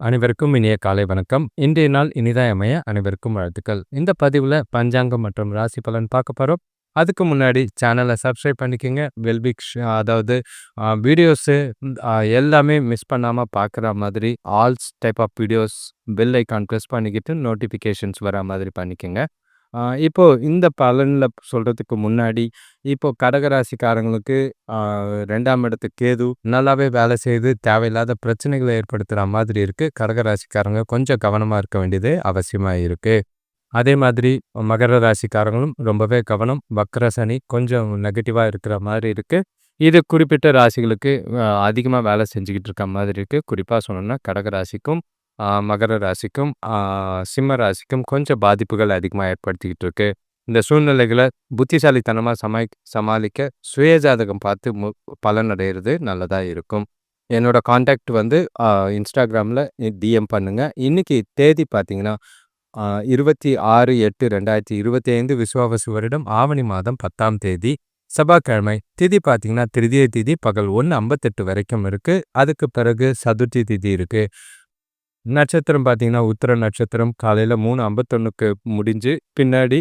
அனைவருக்கும் இனிய காலை வணக்கம். இன்றைய நாள் இனிதாய் அமைய அனைவருக்கும் வாழ்த்துக்கள். இந்த பதிவில் பஞ்சாங்கம் மற்றும் ராசி பலன் பார்க்க போகிறோம் அதுக்கு முன்னாடி சேனலை சப்ஸ்கிரைப் பண்ணிக்கோங்க பெல் பிக் அதாவது வீடியோஸு எல்லாமே மிஸ் பண்ணாமல் பார்க்குற மாதிரி all type of videos bell icon press பண்ணிக்கிட்டு நோட்டிஃபிகேஷன்ஸ் வரா மாதிரி பண்ணிக்கோங்க இப்போ இந்த பலனில் சொல்கிறதுக்கு முன்னாடி, இப்போ கடக ராசிக்காரங்களுக்கு அ 2ஆம் இடத்து கேது நல்லாவே வேலை செய்து தேவையில்லாத பிரச்சனைகளை ஏற்படுத்துகிற மாதிரி இருக்குது கடக ராசிக்காரங்க கொஞ்சம் கவனமாக இருக்க வேண்டியது அவசியமாக இருக்குது அதே மாதிரி மகர ராசிக்காரங்களும் ரொம்பவே கவனம். வக்கர சனி கொஞ்சம் நெகட்டிவாக இருக்கிற மாதிரி இருக்குது இது குறிப்பிட்ட ராசிகளுக்கு அதிகமாக வேலை செஞ்சுக்கிட்டு இருக்க மாதிரி இருக்குது குறிப்பாக சொல்லணும்னா கடக ராசிக்கும், மகர ராசிக்கும், சிம்ம ராசிக்கும் கொஞ்சம் பாதிப்புகள் அதிகமாக ஏற்படுத்திக்கிட்டு இருக்கு. இந்த சூழ்நிலைகளை புத்திசாலித்தனமாக சமாளிக் சமாளிக்க சுயஜாதகம் பார்த்து மு பலன் நல்லதாக இருக்கும். என்னோட காண்டாக்ட் வந்து இன்ஸ்டாகிராமில் டிஎம் பண்ணுங்கள் இன்னைக்கு தேதி பார்த்தீங்கன்னா, இருபத்தி ஆறு எட்டு ரெண்டாயிரத்தி இருபத்தி ஐந்து விசுவாவசு வருடம் ஆவணி மாதம் 10ஆம் தேதி செவ்வாய்க்கிழமை. திதி பார்த்தீங்கன்னா, திருதிய திதி பகல் 1:58 வரைக்கும் இருக்குது அதுக்கு பிறகு சதுர்த்தி திதி இருக்குது நட்சத்திரம் பார்த்தீங்கன்னா, உத்தர நட்சத்திரம் காலையில் மூணு ஐம்பத்தொன்னுக்கு முடிஞ்சு, பின்னாடி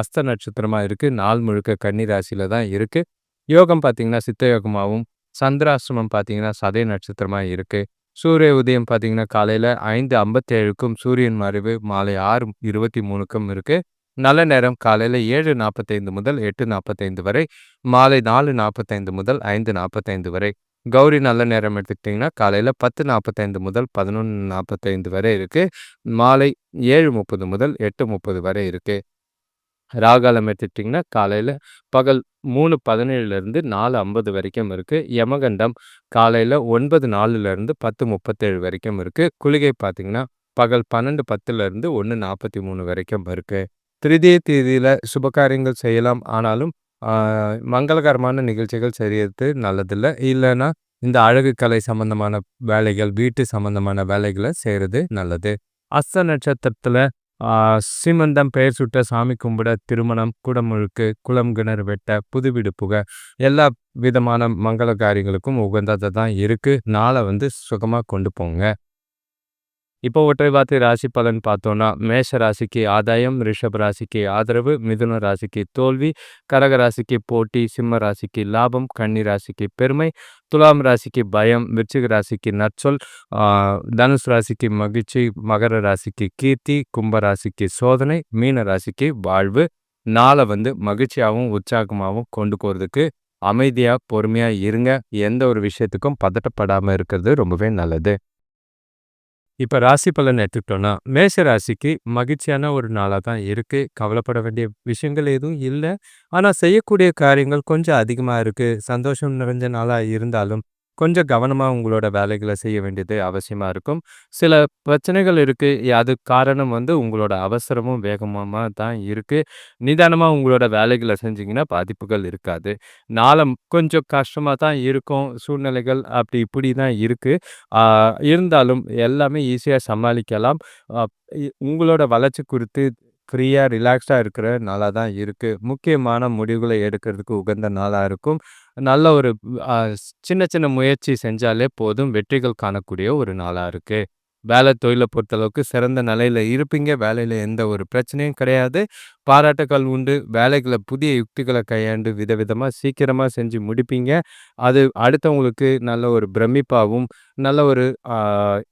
அஸ்த நட்சத்திரமா இருக்கு. நாள் முழுக்க கன்னி ராசியில் தான் இருக்கு. யோகம் பார்த்தீங்கன்னா, சித்த யோகமாகவும் சந்திராசிரமம் பார்த்தீங்கன்னா, சதய நட்சத்திரமா இருக்கு. சூரிய உதயம் பார்த்தீங்கன்னா, காலையில 5:57க்கும் சூரியன் மறைவு மாலை 6:23க்கும் இருக்கு. நல்ல நேரம் காலையில் ஏழு நாற்பத்தைந்து முதல் 8:45 வரை, மாலை 4:45 முதல் 5:45 வரை. கௌரி நல்ல நேரம் எடுத்துக்கிட்டிங்கன்னா காலையில் பத்து நாற்பத்தைந்து முதல் பதினொன்று நாற்பத்தைந்து வரை இருக்குது மாலை ஏழு முப்பது முதல் எட்டு முப்பது வரை இருக்குது ராகாலம் எடுத்துக்கிட்டிங்கன்னா காலையில் பகல் மூணு பதினேழுலேருந்து நாலு ஐம்பது வரைக்கும் இருக்குது யமகண்டம் காலையில் ஒன்பது நாலுலேருந்து பத்து முப்பத்தேழு வரைக்கும் இருக்குது குளிகை பார்த்திங்கன்னா பகல் பன்னெண்டு பத்துலேருந்து ஒன்று நாற்பத்தி மூணு வரைக்கும் இருக்குது திருதிய தேதியில் சுபகாரியங்கள் செய்யலாம். ஆனாலும் மங்களகரமான நிகழ்ச்சிகள் செய்யறது நல்லதில்லை இல்லைன்னா இந்த அழகு கலை சம்பந்தமான வேலைகள், வீட்டு சம்பந்தமான வேலைகளை செய்கிறது நல்லது. அஸ்த நட்சத்திரத்தில் சிமந்தம் பெயர் சுட்ட சாமி கும்பிட, திருமணம், குடமுழுக்கு, குளம் கிணறு வெட்ட, புதுவிடு புகை புக எல்லா விதமான மங்கள காரியங்களுக்கும் உகந்ததாக தான் இருக்குது நாளை வந்து சுகமாக கொண்டு போங்க. இப்போ ஒற்றை வார்த்தை ராசி பலன் பார்த்தோம்னா, மேஷ ராசிக்கு ஆதாயம், ரிஷப ராசிக்கு ஆதரவு, மிதுன ராசிக்கு தோல்வி, கடக ராசிக்கு போட்டி, சிம்ம ராசிக்கு லாபம், கன்னி ராசிக்கு பெருமை, துலாம் ராசிக்கு பயம், விருச்சிக ராசிக்கு நற்சொல், தனுஷ் ராசிக்கு மகிழ்ச்சி, மகர ராசிக்கு கீர்த்தி, கும்ப ராசிக்கு சோதனை, மீன ராசிக்கு வாழ்வு. நாள வந்து மகிழ்ச்சியாவும், உற்சாகமாவும் கொண்டு போறதுக்கு அமைதியா, பொறுமையா இருங்க. எந்த ஒரு விஷயத்துக்கும் பதட்டப்படாம இருக்கிறது ரொம்பவே நல்லது. இப்போ ராசி பலன் எடுத்துக்கிட்டோன்னா மேஷ ராசிக்கு மகிழ்ச்சியான ஒரு நாளாக தான் இருக்குது கவலைப்பட வேண்டிய விஷயங்கள் எதுவும் இல்லை. ஆனால் செய்யக்கூடிய காரியங்கள் கொஞ்சம் அதிகமாக இருக்குது சந்தோஷம் நிறைஞ்ச நாளாக இருந்தாலும், கொஞ்சம் கவனமாக உங்களோட வேலைகளை செய்ய வேண்டியது அவசியமாக இருக்கும். சில பிரச்சனைகள் இருக்குது அது காரணம் வந்து உங்களோட அவசரமும், வேகமாக தான் இருக்குது நிதானமாக உங்களோட வேலைகளை செஞ்சிங்கன்னா பாதிப்புகள் இருக்காது. நாளம் கொஞ்சம் கஷ்டமாக தான் இருக்கும். சூழ்நிலைகள் அப்படி இப்படி தான் இருக்குது இருந்தாலும் எல்லாமே ஈஸியாக சமாளிக்கலாம். இ உங்களோட வளர்ச்சி குறித்து ஃப்ரீயாக ரிலாக்ஸ்டாக இருக்கிற நாளாக தான் இருக்குது முக்கியமான முடிவுகளை எடுக்கிறதுக்கு உகந்த நாளாக இருக்கும். நல்ல ஒரு சின்ன சின்ன முயற்சி செஞ்சாலே போதும். வெற்றிகள் காணக்கூடிய ஒரு நாளாக இருக்குது வேலை தொழிலை பொறுத்தளவுக்கு சிறந்த நிலையில் இருப்பீங்க. வேலையில் எந்த ஒரு பிரச்சனையும் கிடையாது. பாராட்டுக்கள் உண்டு. வேலைகளை புதிய யுக்திகளை கையாண்டு விதவிதமாக சீக்கிரமாக செஞ்சு முடிப்பீங்க. அது அடுத்தவங்களுக்கு நல்ல ஒரு பிரமிப்பாகவும் நல்ல ஒரு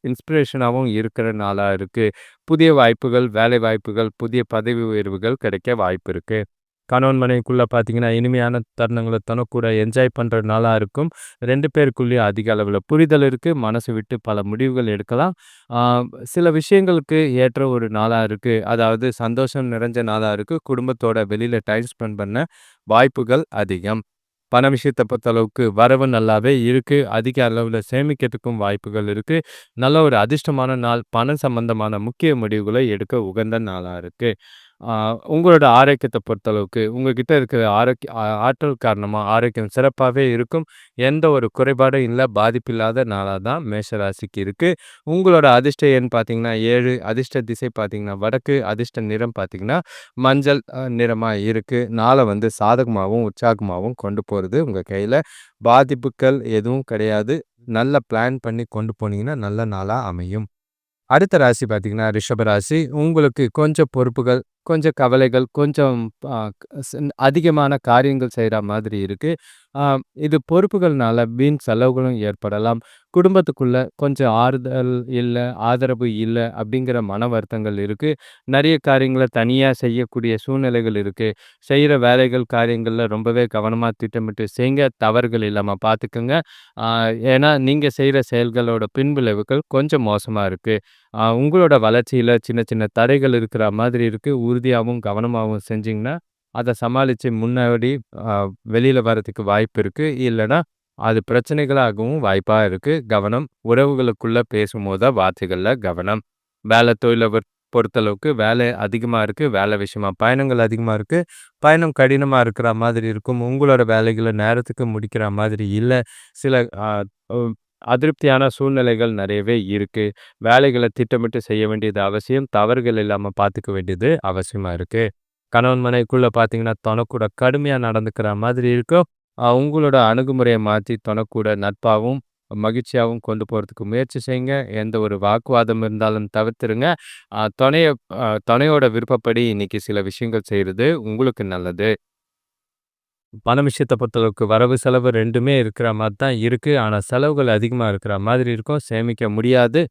இன்ஸ்பிரேஷனாகவும் இருக்கிற நாளாக இருக்குது புதிய வாய்ப்புகள், வேலை வாய்ப்புகள், புதிய பதவி உயர்வுகள் கிடைக்க வாய்ப்பு இருக்குது கணவன் மனைவிக்குள்ள பார்த்தீங்கன்னா, இனிமையான தருணங்களை தனக்கூட என்ஜாய் பண்ணுற நாளாக இருக்கும். ரெண்டு பேருக்குள்ளேயும் அதிக அளவில் புரிதல் இருக்குது மனசு விட்டு பல முடிவுகள் எடுக்கலாம். சில விஷயங்களுக்கு ஏற்ற ஒரு நாளாக இருக்குது அதாவது சந்தோஷம் நிறைஞ்ச நாளாக இருக்குது குடும்பத்தோட வெளியில் டைம் ஸ்பெண்ட் பண்ண வாய்ப்புகள் அதிகம். பண விஷயத்த பொறுத்தளவுக்கு வரவு நல்லாவே இருக்குது அதிக அளவில் சேமிக்கிறதுக்கும் வாய்ப்புகள் இருக்குது நல்ல ஒரு அதிர்ஷ்டமான நாள். பணம் சம்பந்தமான முக்கிய முடிவுகளை எடுக்க உகந்த நாளாக இருக்குது உங்களோட ஆரோக்கியத்தை பொறுத்தளவுக்கு, உங்ககிட்ட இருக்கிற ஆரோக்கிய ஆற்றல் காரணமாக ஆரோக்கியம் சிறப்பாகவே இருக்கும். எந்த ஒரு குறைபாடும் இல்லை பாதிப்பில்லாத நாளாக தான் மேஷ ராசிக்கு உங்களோட அதிர்ஷ்ட எண் பார்த்தீங்கன்னா ஏழு அதிர்ஷ்ட திசை பார்த்தீங்கன்னா வடக்கு, அதிர்ஷ்ட நிறம் பார்த்தீங்கன்னா மஞ்சள் நிறமாக இருக்குது நாளை வந்து சாதகமாகவும் உற்சாகமாகவும் கொண்டு போகிறது உங்கள் கையில் பாதிப்புகள் எதுவும் கிடையாது. நல்ல பிளான் பண்ணி கொண்டு போனீங்கன்னா நல்ல நாளாக அமையும். அடுத்த ராசி பார்த்தீங்கன்னா, ரிஷப ராசி. உங்களுக்கு கொஞ்சம் பொறுப்புகள், கொஞ்சம் கவலைகள், கொஞ்சம் அதிகமான காரியங்கள் செய்கிற மாதிரி இருக்குது இது பொறுப்புகள்னால வீண் செலவுகளும் ஏற்படலாம். குடும்பத்துக்குள்ள கொஞ்சம் ஆறுதல் இல்லை ஆதரவு இல்லை அப்படிங்கிற மன வருத்தங்கள் இருக்குது நிறைய காரியங்களை தனியாக செய்யக்கூடிய சூழ்நிலைகள் இருக்குது செய்கிற வேலைகள், காரியங்களில் ரொம்பவே கவனமாக திட்டமிட்டு செய்ங்க. தவறுகள் இல்லாமல் பார்த்துக்குங்க ஏன்னா, நீங்கள் செய்கிற செயல்களோட பின்விளைவுகள் கொஞ்சம் மோசமாக இருக்குது உங்களோட வளர்ச்சியில் சின்ன சின்ன தடைகள் இருக்கிற மாதிரி இருக்குது உறுதியாகவும் கவனமாகவும் செஞ்சிங்கன்னா அதை சமாளித்து முன்னாடி வெளியில் வரதுக்கு வாய்ப்பு இருக்குது இல்லைன்னா அது பிரச்சனைகளாகவும் வாய்ப்பாக இருக்குது கவனம். உறவுகளுக்குள்ளே பேசும்போது வார்த்தைகளில் கவனம். வேலை தொழில பொறுத்தளவுக்கு வேலை அதிகமாக இருக்குது வேலை விஷயமா பயணங்கள் அதிகமாக இருக்குது பயணம் கடினமாக இருக்கிற மாதிரி இருக்கும். உங்களோட வேலைகளை நேரத்துக்கு முடிக்கிற மாதிரி இல்லை சில அதிருப்தியான சூழ்நிலைகள் நிறையவே இருக்குது வேலைகளை திட்டமிட்டு செய்ய வேண்டியது அவசியம். தவறுகள் இல்லாமல் பார்த்துக்க வேண்டியது அவசியமாக இருக்குது கணவன் மனைக்குள்ளே பார்த்தீங்கன்னா, தனக்கூட கடுமையாக நடந்துக்கிற மாதிரி இருக்கும். உங்களோட அணுகுமுறையை மாற்றி தனக்கூட நட்பாகவும் மகிழ்ச்சியாகவும் கொண்டு போகிறதுக்கு முயற்சி செய்யுங்க. எந்த ஒரு வாக்குவாதம் இருந்தாலும் தவிர்த்துருங்க. துணையை துணையோட விருப்பப்படி இன்றைக்கி சில விஷயங்கள் செய்கிறது உங்களுக்கு நல்லது. பண விஷயத்த பொறுத்தளவுக்கு வரவு, செலவு ரெண்டுமே இருக்கிற மாதிரி தான் இருக்கு. ஆனா, செலவுகள் அதிகமா இருக்கிற மாதிரி இருக்கும். சேமிக்க முடியாது.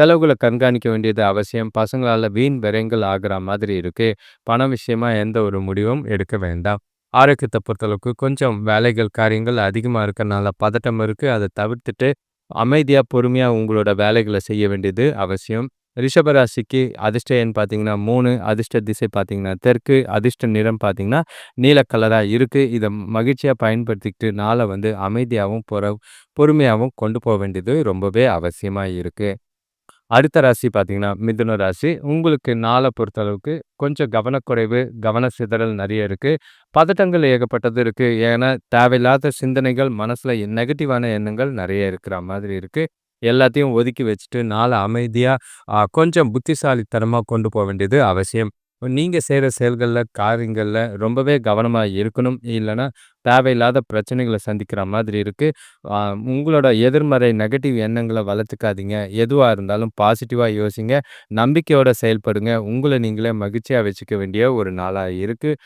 செலவுகள கண்காணிக்க வேண்டியது அவசியம். பசங்களால வீண் விரயங்கள் ஆகிற மாதிரி இருக்கு. பண விஷயமா எந்த ஒரு முடிவும் எடுக்க வேண்டாம். ஆரோக்கியத்த பொறுத்தளவுக்கு கொஞ்சம் வேலைகள், காரியங்கள் அதிகமா இருக்கிறனால பதட்டம் இருக்கு. அத தவிர்த்துட்டு அமைதியா, பொறுமையா உங்களோட வேலைகள செய்ய வேண்டியது அவசியம். ரிஷப ராசிக்கு அதிர்ஷ்ட எண் பார்த்தீங்கன்னா மூணு அதிர்ஷ்ட திசை பார்த்தீங்கன்னா தெற்கு, அதிர்ஷ்ட நிறம் பார்த்தீங்கன்னா நீல கலராக இருக்குது இதை மகிழ்ச்சியாக பயன்படுத்திக்கிட்டு நாளை வந்து அமைதியாகவும் பொற பொறுமையாகவும் கொண்டு போக வேண்டியது ரொம்பவே அவசியமாக இருக்குது அடுத்த ராசி பார்த்தீங்கன்னா, மிதுன ராசி. உங்களுக்கு நாளை பொறுத்தளவுக்கு கொஞ்சம் கவனக்குறைவு, கவன சிதறல் நிறைய இருக்குது பதட்டங்கள் ஏகப்பட்டது இருக்குது ஏன்னா, தேவையில்லாத சிந்தனைகள், மனசில் நெகட்டிவான எண்ணங்கள் நிறைய இருக்கிற மாதிரி இருக்குது எல்லாத்தையும் ஒதுக்கி வச்சுட்டு நாளை அமைதியாக கொஞ்சம் புத்திசாலித்தனமாக கொண்டு போக வேண்டியது அவசியம். நீங்கள் செய்கிற செயல்களில் காரியங்களில் ரொம்பவே கவனமாக இருக்கணும். இல்லைன்னா தேவையில்லாத பிரச்சனைகளை சந்திக்கிற மாதிரி இருக்குது உங்களோட எதிர்மறை நெகட்டிவ் எண்ணங்களை வளர்த்துக்காதீங்க. எதுவாக இருந்தாலும் பாசிட்டிவாக யோசிங்க. நம்பிக்கையோட செயல்படுங்க. உங்களை நீங்களே மகிழ்ச்சியாக வச்சுக்க வேண்டிய ஒரு நாளாக இருக்குது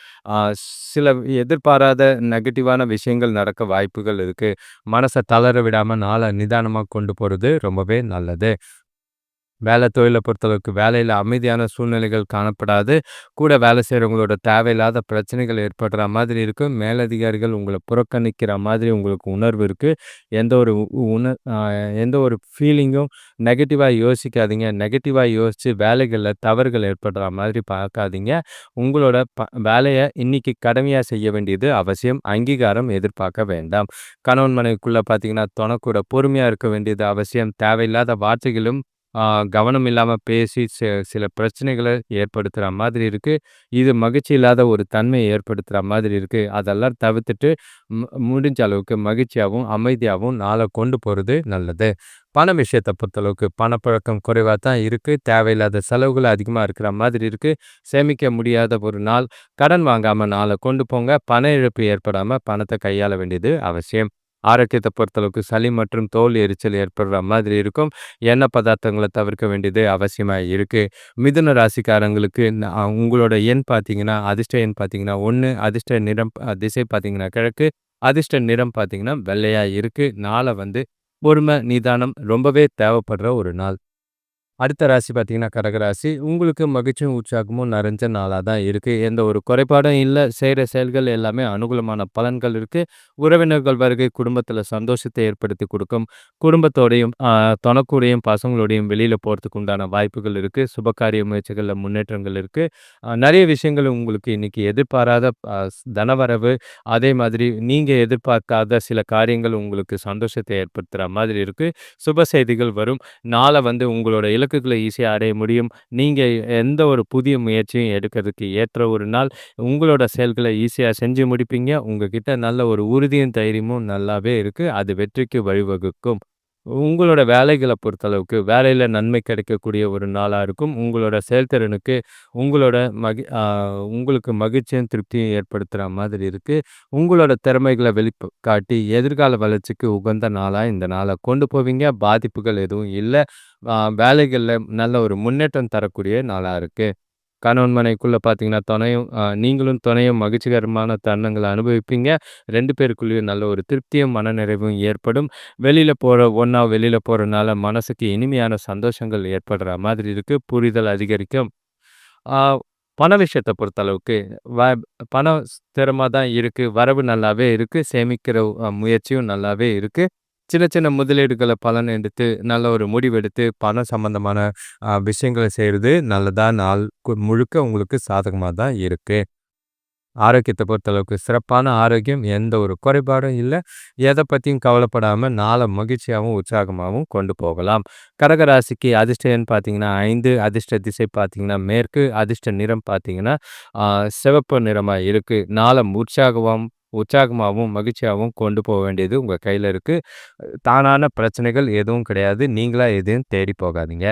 சில எதிர்பாராத நெகட்டிவான விஷயங்கள் நடக்க வாய்ப்புகள் இருக்குது மனசை தளர விடாமல் நாளை நிதானமாக கொண்டு போகிறது ரொம்பவே நல்லது. வேலை தொழிலை பொறுத்தளவுக்கு வேலையில் அமைதியான சூழ்நிலைகள் காணப்படாது. கூட வேலை செய்கிறவங்களோட தேவையில்லாத பிரச்சனைகள் ஏற்படுற மாதிரி இருக்கும். மேலதிகாரிகள் உங்களை புறக்கணிக்கிற மாதிரி உங்களுக்கு உணர்வு இருக்குது எந்த ஒரு உணர் உண எந்த ஒரு ஃபீலிங்கும் நெகட்டிவாக யோசிக்காதீங்க. நெகட்டிவாக யோசித்து வேலைகளில் தவறுகள் ஏற்படுற மாதிரி பார்க்காதீங்க. உங்களோட ப வேலையை இன்னைக்கு கடமையாக செய்ய வேண்டியது அவசியம். அங்கீகாரம் எதிர்பார்க்க வேண்டாம். கணவன் மனைவிக்குள்ளே பார்த்தீங்கன்னா, தொண பொறுமையாக இருக்க வேண்டியது அவசியம். தேவையில்லாத வார்த்தைகளும், கவனம் இல்லாமல் பேசி சில பிரச்சனைகளை ஏற்படுத்துகிற மாதிரி இருக்குது இது மகிழ்ச்சி இல்லாத ஒரு தன்மையை ஏற்படுத்துகிற மாதிரி இருக்குது அதெல்லாம் தவிர்த்துட்டு மு முடிஞ்ச அளவுக்கு மகிழ்ச்சியாவும், அமைதியாகவும் நாளை கொண்டு போகிறது நல்லது. பண விஷயத்தை பொறுத்தளவுக்கு பணப்பழக்கம் குறைவாக தான் இருக்குது தேவையில்லாத செலவுகள் அதிகமாக இருக்கிற மாதிரி இருக்குது சேமிக்க முடியாத ஒரு நாள். கடன் வாங்காமல் நாளை கொண்டு போங்க. பண இழப்பு ஏற்படாமல் பணத்தை கையாள வேண்டியது அவசியம். ஆரோக்கியத்தை பொறுத்தளவுக்கு சளி மற்றும் தோல் எரிச்சல் ஏற்படுற மாதிரி இருக்கும். எண்ணெய் பதார்த்தங்களை தவிர்க்க வேண்டியது அவசியமாக இருக்குது மிதுன ராசிக்காரங்களுக்கு உங்களோட எண் பார்த்தீங்கன்னா, அதிர்ஷ்ட எண் பார்த்தீங்கன்னா ஒன்று அதிர்ஷ்ட நிறம் திசை பார்த்தீங்கன்னா கிழக்கு, அதிர்ஷ்ட நிறம் பார்த்தீங்கன்னா வெள்ளையாக இருக்குது நாளை வந்து பொறுமை, நிதானம் ரொம்பவே தேவைப்படுற ஒரு நாள். அடுத்த ராசி பார்த்தீங்கன்னா கடகராசி. உங்களுக்கு மகிழ்ச்சியும், உற்சாகமும் நிறைஞ்ச நாளாக தான் இருக்குது எந்த ஒரு குறைபாடும் இல்லை. செய்கிற செயல்கள் எல்லாமே அனுகூலமான பலன்கள் இருக்குது உறவினர்கள் வருகை குடும்பத்தில் சந்தோஷத்தை ஏற்படுத்தி கொடுக்கும். குடும்பத்தோடையும், அ பசங்களோடையும் வெளியில் போகிறதுக்கு உண்டான வாய்ப்புகள் இருக்குது சுபகாரிய முயற்சிகளில் முன்னேற்றங்கள் இருக்குது நிறைய விஷயங்கள் உங்களுக்கு இன்னைக்கு எதிர்பாராத தனவரவு, அதே மாதிரி நீங்கள் எதிர்பார்க்காத சில காரியங்கள் உங்களுக்கு சந்தோஷத்தை ஏற்படுத்துகிற மாதிரி இருக்குது சுப செய்திகள் வரும். நாளை வந்து உங்களோட இலக்குகளை ஈஸியாக அடைய முடியும். நீங்கள் எந்த ஒரு புதிய முயற்சியும் எடுக்கிறதுக்கு ஏற்ற ஒரு நாள். உங்களோட செயல்களை ஈஸியாக செஞ்சு முடிப்பீங்க. உங்ககிட்ட நல்ல ஒரு உறுதியும், தைரியமும் நல்லாவே இருக்கு. அது வெற்றிக்கு வழிவகுக்கும். உங்களோட வேலைகள பொறுத்தளவுக்கு, வேலையில நன்மை கிடைக்கக்கூடிய ஒரு நாளா இருக்கும். உங்களோட செயல்திறனுக்கு, உங்களோட மகி அ உங்களுக்கு மகிழ்ச்சியும், திருப்தியும் ஏற்படுத்துற மாதிரி இருக்கு. உங்களோட திறமைகள வெளிப் காட்டி, எதிர்கால வளர்ச்சிக்கு உகந்த நாளா இந்த நாள கொண்டு போவீங்க. பாதிப்புகள் எதுவும் இல்ல. அ வேலைகள்ல நல்ல ஒரு முன்னேற்றம் தரக்கூடிய நாளா இருக்கு. கணவன் மனைக்குள்ளே பார்த்தீங்கன்னா, துணையும் நீங்களும் துணையும் மகிழ்ச்சிகரமான தருணங்களை அனுபவிப்பீங்க. ரெண்டு பேருக்குள்ளேயும் நல்ல ஒரு திருப்தியும், மனநிறைவும் ஏற்படும். வெளியில் போகிற ஒன்றா வெளியில் போகிறனால மனசுக்கு இனிமையான சந்தோஷங்கள் ஏற்படுற மாதிரி இருக்குது புரிதல் அதிகரிக்கும். பண விஷயத்தை பொறுத்தளவுக்கு, வ பணம் ஸ்திரமாக தான் இருக்குது வரவு நல்லாவே இருக்குது சேமிக்கிற முயற்சியும் நல்லாவே இருக்கு. சின்ன சின்ன முதலீடுகளை பலன் எடுத்து, நல்ல ஒரு முடிவெடுத்து, பணம் சம்மந்தமான விஷயங்களை செய்கிறது நல்லதாக நாள் முழுக்க உங்களுக்கு சாதகமாக தான் இருக்குது ஆரோக்கியத்தை பொறுத்தளவுக்கு சிறப்பான ஆரோக்கியம். எந்த ஒரு குறைபாடும் இல்லை எதை பற்றியும் கவலைப்படாமல் நாளை மகிழ்ச்சியாகவும் உற்சாகமாகவும் கொண்டு போகலாம். கடகராசிக்கு ராசிக்கு பார்த்தீங்கன்னா ஐந்து அதிர்ஷ்ட திசை பார்த்தீங்கன்னா மேற்கு, அதிர்ஷ்ட நிறம் பார்த்தீங்கன்னா, சிவப்பு நிறமாக இருக்குது நாளை உற்சாகமாகவும் உற்சாகமாகவும் மகிழ்ச்சியாகவும் கொண்டு போக வேண்டியது உங்கள் கையில் இருக்குது தானான பிரச்சனைகள் எதுவும் கிடையாது. நீங்களாக எதுவும் தேடி போகாதீங்க.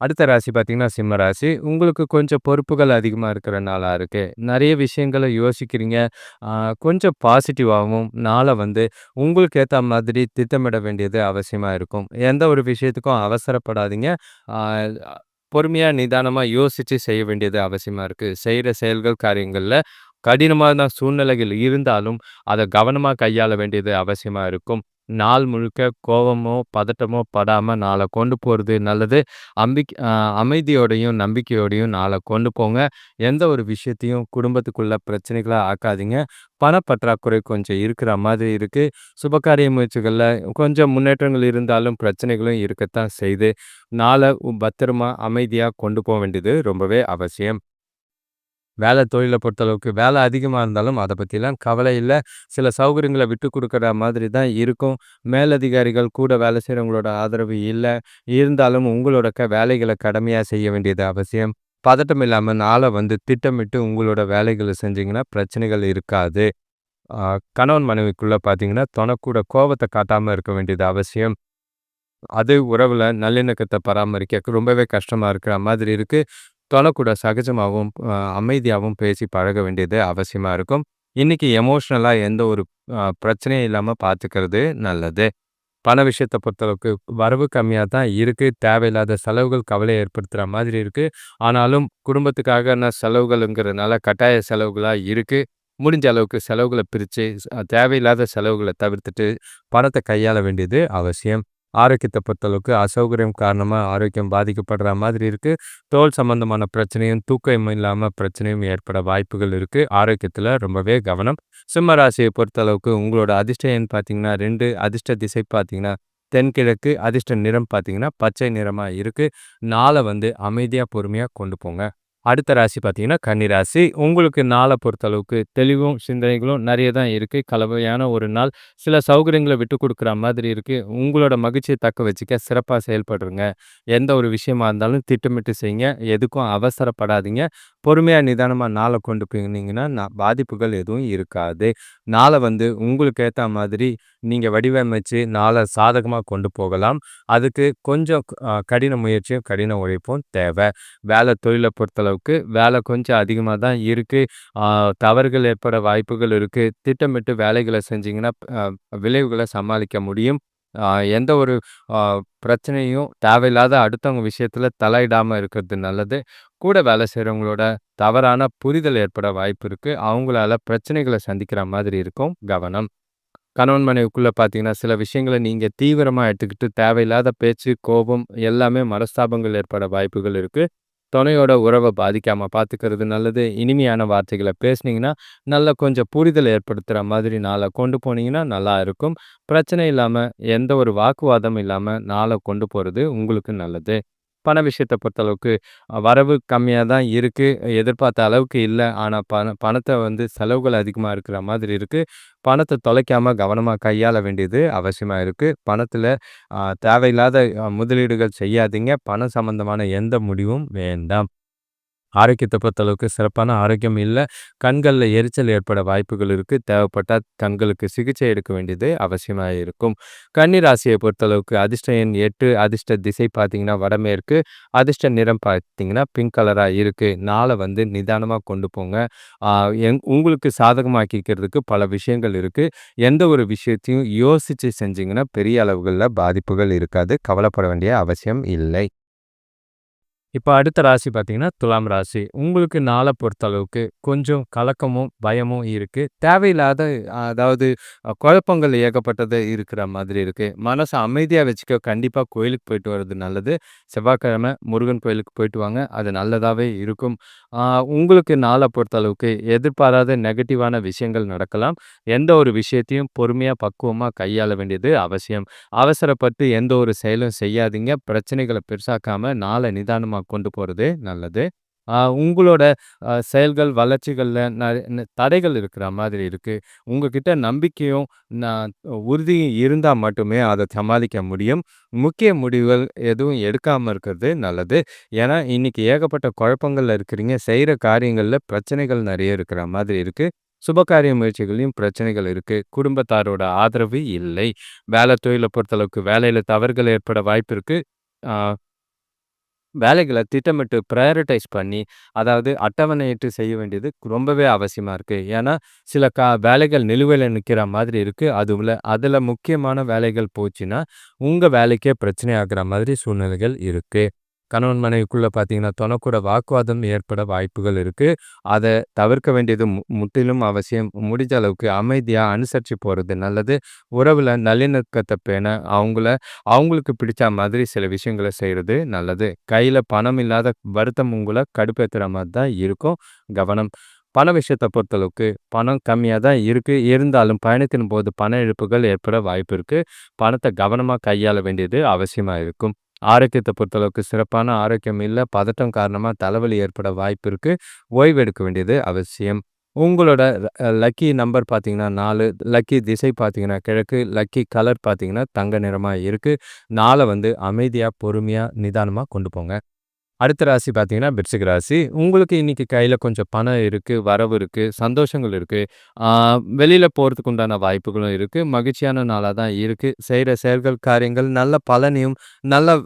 அடுத்த ராசி பார்த்தீங்கன்னா, சிம்ம ராசி. உங்களுக்கு கொஞ்சம் பொறுப்புகள் அதிகமாக இருக்கிற நாளாக இருக்குது நிறைய விஷயங்களை யோசிக்கிறீங்க. கொஞ்சம் பாசிட்டிவாகவும் நாளை வந்து உங்களுக்கு ஏற்ற மாதிரி திட்டமிட வேண்டியது அவசியமாக இருக்கும். எந்த ஒரு விஷயத்துக்கும் அவசரப்படாதீங்க. பொறுமையாக நிதானமாக யோசித்து செய்ய வேண்டியது அவசியமாக இருக்குது செய்கிற செயல்கள், காரியங்களில் கடினமான சூழ்நிலைகள் இருந்தாலும், அதை கவனமாக கையாள வேண்டியது அவசியமாக இருக்கும். நாள் முழுக்க கோவமோ, பதட்டமோ படாமல் நாளை கொண்டு போகிறது நல்லது. அம்பிக் அமைதியோடையும், நம்பிக்கையோடையும் நாளை கொண்டு போங்க. எந்த ஒரு விஷயத்தையும் குடும்பத்துக்குள்ள பிரச்சனைகளாக ஆக்காதீங்க. பணப்பற்றாக்குறை கொஞ்சம் இருக்கிற மாதிரி இருக்குது சுபகாரிய முயற்சிகளில் கொஞ்சம் முன்னேற்றங்கள் இருந்தாலும், பிரச்சனைகளும் இருக்கத்தான் செய்து நாளை பத்திரமா, அமைதியாக கொண்டு போக வேண்டியது ரொம்பவே அவசியம். வேலை தொழிலை பொறுத்தளவுக்கு வேலை அதிகமாக இருந்தாலும் அதை பற்றிலாம் கவலை இல்லை சில சௌகரியங்களை விட்டு கொடுக்குற மாதிரி தான் இருக்கும். மேலதிகாரிகள், கூட வேலை செய்கிறவங்களோட ஆதரவு இல்லை இருந்தாலும் உங்களோட க வேலைகளை கடமையாக செய்ய வேண்டியது அவசியம். பதட்டம் இல்லாமல் நாளை வந்து திட்டமிட்டு உங்களோட வேலைகளை செஞ்சிங்கன்னா பிரச்சனைகள் இருக்காது. கணவன் மனைவிக்குள்ளே பார்த்தீங்கன்னா, தொனக்கூட கோபத்தை காட்டாமல் இருக்க வேண்டியது அவசியம். அது உறவில் நல்லிணக்கத்தை பராமரிக்க ரொம்பவே கஷ்டமாக இருக்கிற மாதிரி இருக்குது தொலைக்கூட கூட அமைதியாகவும் பேசி பழக வேண்டியது அவசியமாக இருக்கும். இன்னைக்கு எமோஷ்னலாக எந்த ஒரு பிரச்சனையும் இல்லாமல் பார்த்துக்கிறது நல்லது. பண விஷயத்தை பொறுத்தளவுக்கு வரவு கம்மியாக தான் இருக்குது தேவையில்லாத செலவுகள் கவலை ஏற்படுத்துகிற மாதிரி இருக்குது ஆனாலும் குடும்பத்துக்காக நான் செலவுகள்ங்கிறதுனால கட்டாய செலவுகளாக இருக்குது முடிஞ்ச அளவுக்கு செலவுகளை பிரித்து தேவையில்லாத செலவுகளை தவிர்த்துட்டு, பணத்தை கையாள வேண்டியது அவசியம். ஆரோக்கியத்தை பொறுத்தளவுக்கு அசௌகரியம் காரணமாக ஆரோக்கியம் பாதிக்கப்படுற மாதிரி இருக்குது தோல் சம்மந்தமான பிரச்சனையும், தூக்கம் இல்லாமல் பிரச்சனையும் ஏற்பட வாய்ப்புகள் இருக்குது ஆரோக்கியத்தில் ரொம்பவே கவனம். சிம்ம ராசிய பொறுத்தளவுக்கு உங்களோட அதிர்ஷ்ட எண் பார்த்தீங்கன்னா ரெண்டு அதிர்ஷ்ட திசை பார்த்தீங்கன்னா தென்கிழக்கு, அதிர்ஷ்ட நிறம் பார்த்தீங்கன்னா பச்சை நிறமாக இருக்குது நாளை வந்து அமைதியாக பொறுமையாக கொண்டு போங்க. அடுத்த ராசி பார்த்தீங்கன்னா கன்னி ராசி. உங்களுக்கு நாளை பொறுத்தளவுக்கு தெளிவும், சிந்தனைகளும் நிறைய தான் இருக்குது கலவையான ஒரு நாள். சில சௌகரியங்களை விட்டு கொடுக்குற மாதிரி இருக்குது உங்களோட மகிழ்ச்சியை தக்க வச்சுக்க சிறப்பாக செயல்படுங்க. எந்த ஒரு விஷயமா இருந்தாலும் திட்டமிட்டு செய்யுங்க. எதுக்கும் அவசரப்படாதீங்க. பொறுமையாக நிதானமாக நாளை கொண்டு போனீங்கன்னா, நான் பாதிப்புகள் எதுவும் இருக்காது. நாளை வந்து உங்களுக்கு ஏற்ற மாதிரி நீங்கள் வடிவமைச்சு நாளை சாதகமாக கொண்டு போகலாம். அதுக்கு கொஞ்சம் கடின முயற்சியும், கடின உழைப்பும் தேவை வேலை தொழிலை பொறுத்தளவு அளவுக்கு வேலை கொஞ்சம் அதிகமாக தான் இருக்குது தவறுகள் ஏற்பட வாய்ப்புகள் இருக்குது திட்டமிட்டு வேலைகளை செஞ்சீங்கன்னா, விளைவுகளை சமாளிக்க முடியும். எந்த ஒரு பிரச்சனையும் தேவையில்லாத அடுத்தவங்க விஷயத்துல தலையிடாமல் இருக்கிறது நல்லது. கூட வேலை செய்கிறவங்களோட தவறான புரிதல் ஏற்பட வாய்ப்பு இருக்கு. அவங்களால பிரச்சனைகளை சந்திக்கிற மாதிரி இருக்கும். கவனம். கணவன் மனைவிக்குள்ளே பார்த்தீங்கன்னா, சில விஷயங்களை நீங்கள் தீவிரமாக எடுத்துக்கிட்டு தேவையில்லாத பேச்சு, கோபம் எல்லாமே மனஸ்தாபங்கள் ஏற்பட வாய்ப்புகள் இருக்குது துணையோட உறவை பாதிக்காமல் பார்த்துக்கிறது நல்லது. இனிமையான வார்த்தைகளை பேசுனீங்கன்னா, நல்ல கொஞ்சம் புரிதல் ஏற்படுத்துகிற மாதிரி நாளை கொண்டு போனீங்கன்னா நல்லா இருக்கும். பிரச்சனை இல்லாமல் எந்த ஒரு வாக்குவாதம் இல்லாமல் நாளை கொண்டு போகிறது உங்களுக்கு நல்லது. பண விஷயத்தை பொறுத்தளவுக்கு வரவு கம்மியாக தான் இருக்குது எதிர்பார்த்த அளவுக்கு இல்லை ஆனால் பண பணத்தை வந்து செலவுகள் அதிகமாக இருக்கிற மாதிரி இருக்குது பணத்தை தொலைக்காமல் கவனமாக கையாள வேண்டியது அவசியமாக இருக்குது பணத்தில் தேவையில்லாத முதலீடுகள் செய்யாதீங்க. பணம் சம்மந்தமான எந்த முடிவும் வேண்டாம். ஆரோக்கியத்தை பொறுத்தளவுக்கு சிறப்பான ஆரோக்கியம் இல்லை. கண்களில் எரிச்சல் ஏற்பட வாய்ப்புகள் இருக்குது தேவைப்பட்டால் கண்களுக்கு சிகிச்சை எடுக்க வேண்டியது அவசியமாக இருக்கும். கன்னி ராசியை பொறுத்தளவுக்கு அதிர்ஷ்ட எண் எட்டு அதிர்ஷ்ட திசை பார்த்தீங்கன்னா வடமேற்கு அதிர்ஷ்ட நிறம் பார்த்தீங்கன்னா பிங்க் கலராக இருக்குது நாளை வந்து நிதானமாக கொண்டு போங்க. எங் உங்களுக்கு சாதகமாக்கிக்கிறதுக்கு பல விஷயங்கள் இருக்குது எந்த ஒரு விஷயத்தையும் யோசித்து செஞ்சிங்கன்னா பெரிய அளவுகளில் பாதிப்புகள் இருக்காது. கவலைப்பட வேண்டிய அவசியம் இல்லை. இப்போ அடுத்த ராசி பார்த்தீங்கன்னா துலாம் ராசி. உங்களுக்கு நாளை பொறுத்தளவுக்கு கொஞ்சம் கலக்கமும் பயமும் இருக்குது தேவையில்லாத அதாவது குழப்பங்கள் ஏகப்பட்டது இருக்கிற மாதிரி இருக்குது மனசை அமைதியாக வச்சுக்க கண்டிப்பாக கோயிலுக்கு போயிட்டு வர்றது நல்லது. செவ்வாய்க்கிழமை முருகன் கோயிலுக்கு போயிட்டு வாங்க அது நல்லதாகவே இருக்கும். உங்களுக்கு நாளை பொறுத்தளவுக்கு எதிர்பாராத நெகட்டிவான விஷயங்கள் நடக்கலாம். எந்த ஒரு விஷயத்தையும் பொறுமையாக பக்குவமாக கையாள வேண்டியது அவசியம். அவசரப்பட்டு எந்த ஒரு செயலும் செய்யாதீங்க. பிரச்சனைகளை பெருசாக்காமல் நாளை நிதானமாக கொண்டு போகிறது நல்லது. உங்களோட செயல்கள் வளர்ச்சிகளில் தடைகள் இருக்கிற மாதிரி இருக்குது உங்ககிட்ட நம்பிக்கையும் நான் உறுதியும் இருந்தால் மட்டுமே அதை சமாளிக்க முடியும். முக்கிய முடிவுகள் எதுவும் எடுக்காமல் இருக்கிறது நல்லது. ஏன்னா இன்னைக்கு ஏகப்பட்ட குழப்பங்களில் இருக்கிறீங்க. செய்கிற காரியங்களில் பிரச்சனைகள் நிறைய இருக்கிற மாதிரி இருக்குது சுபகாரிய முயற்சிகளையும் பிரச்சனைகள் இருக்குது குடும்பத்தாரோட ஆதரவு இல்லை. வேலை தொழிலை பொறுத்தளவுக்கு வேலையில் தவறுகள் ஏற்பட வாய்ப்பு இருக்குது வேலைகளை திட்டமிட்டு ப்ரையாரிட்டைஸ் பண்ணி, அதாவது அட்டவணையிட்டு செய்ய வேண்டியது ரொம்பவே அவசியமாக இருக்குது ஏன்னா, சில கா வேலைகள் நிலுவையில் நிற்கிற மாதிரி இருக்குது அதுவுல அதில் முக்கியமான வேலைகள் போச்சுன்னா, உங்கள் வேலைக்கே பிரச்சனை ஆகிற மாதிரி சூழ்நிலைகள் இருக்குது கணவன் மனைவிக்குள்ளே பார்த்தீங்கன்னா, தொணக்கூட வாக்குவாதம் ஏற்பட வாய்ப்புகள் இருக்குது அதை தவிர்க்க வேண்டியது மு முற்றிலும் அவசியம். முடிஞ்ச அளவுக்கு அமைதியாக அனுசரித்து போகிறது நல்லது. உறவில் நல்லிணக்கத்தை பேண அவங்கள அவங்களுக்கு பிடிச்ச மாதிரி சில விஷயங்களை செய்கிறது நல்லது. கையில் பணம் இல்லாத வருத்தம் உங்களை கடுப்பேற்றுற மாதிரி தான் இருக்கும். கவனம். பண விஷயத்தை பொறுத்தளவுக்கு பணம் கம்மியாக தான் இருக்குது இருந்தாலும் பயணத்தின் போது பண இழப்புகள் ஏற்பட வாய்ப்பு இருக்குது பணத்தை கவனமாக கையாள வேண்டியது அவசியமாக இருக்கும். ஆரோக்கியத்தை பொறுத்தளவுக்கு சிறப்பான ஆரோக்கியம் இல்லை பதட்டம் காரணமாக தலைவலி ஏற்பட வாய்ப்பு இருக்குது ஓய்வு எடுக்க வேண்டியது அவசியம். உங்களோட லக்கி நம்பர் பார்த்தீங்கன்னா நாலு லக்கி திசை பார்த்தீங்கன்னா கிழக்கு லக்கி கலர் பார்த்தீங்கன்னா தங்க நிறமாக இருக்குது நாளை வந்து அமைதியாக பொறுமையாக நிதானமாக கொண்டு போங்க. அடுத்த ராசி பார்த்தீங்கன்னா விருச்சிக ராசி. உங்களுக்கு இன்னைக்கு கையில் கொஞ்சம் பணம் இருக்குது வரவு இருக்குது சந்தோஷங்கள் இருக்குது வெளியில் போகிறதுக்கு உண்டான வாய்ப்புகளும் இருக்குது மகிழ்ச்சியான நாளாக தான் இருக்குது செய்கிற செயல்கள் காரியங்கள் நல்ல பலனையும் நல்ல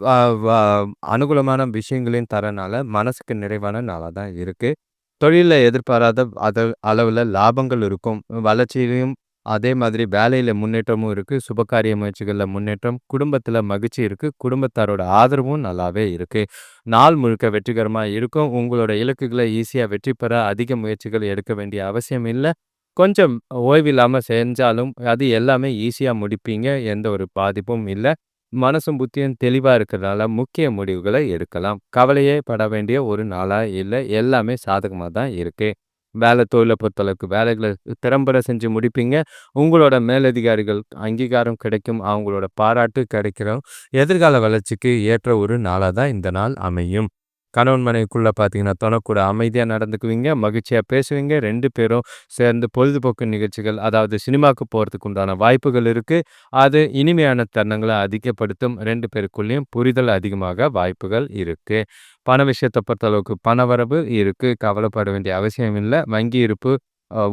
அனுகூலமான விஷயங்களையும் தரனால மனசுக்கு நிறைவான நாளாக தான் இருக்குது தொழிலில் எதிர்பாராத அத அளவில் லாபங்கள் இருக்கும். வளர்ச்சியிலையும் அதே மாதிரி வேலையில் முன்னேற்றமும் இருக்குது சுபகாரிய முயற்சிகளில் முன்னேற்றம் குடும்பத்தில் மகிழ்ச்சி இருக்குது குடும்பத்தாரோட ஆதரவும் நல்லாவே இருக்குது நாள் முழுக்க வெற்றிகரமாக இருக்கும். உங்களோட இலக்குகளை ஈஸியாக வெற்றி பெற அதிக முயற்சிகள் எடுக்க வேண்டிய அவசியம் இல்லை. கொஞ்சம் ஓய்வில்லாமல் செஞ்சாலும் அது எல்லாமே ஈஸியாக முடிப்பீங்க. எந்த ஒரு பாதிப்பும் இல்லை. மனசும் புத்தியும் தெளிவாக இருக்கிறதுனால முக்கிய முடிவுகளை எடுக்கலாம். கவலையே பட வேண்டிய ஒரு நாளாக இல்லை. எல்லாமே சாதகமாக தான் இருக்குது வேலை தொழிலை பொறுத்தளவுக்கு வேலைகளை திறம்பட செஞ்சு முடிப்பீங்க. உங்களோட மேலதிகாரிகள் அங்கீகாரம் கிடைக்கும் அவங்களோட பாராட்டு கிடைக்கிறோம். எதிர்கால வளர்ச்சிக்கு ஏற்ற ஒரு நாளாக தான் இந்த நாள் அமையும். கணவன் மனைவிக்குள்ளே பார்த்தீங்கன்னா தொணக்கூட அமைதியாக நடந்துக்குவீங்க மகிழ்ச்சியாக பேசுவீங்க. ரெண்டு பேரும் சேர்ந்து பொழுதுபோக்கு நிகழ்ச்சிகள் அதாவது சினிமாவுக்கு போகிறதுக்கு உண்டான வாய்ப்புகள் இருக்குது அது இனிமையான தருணங்களை அதிகப்படுத்தும் ரெண்டு பேருக்குள்ளேயும் புரிதல் அதிகமாக வாய்ப்புகள் இருக்குது பண விஷயத்தை பொறுத்தளவுக்கு பணவரவு இருக்குது கவலைப்பட வேண்டிய அவசியம் இல்லை. வங்கி இருப்பு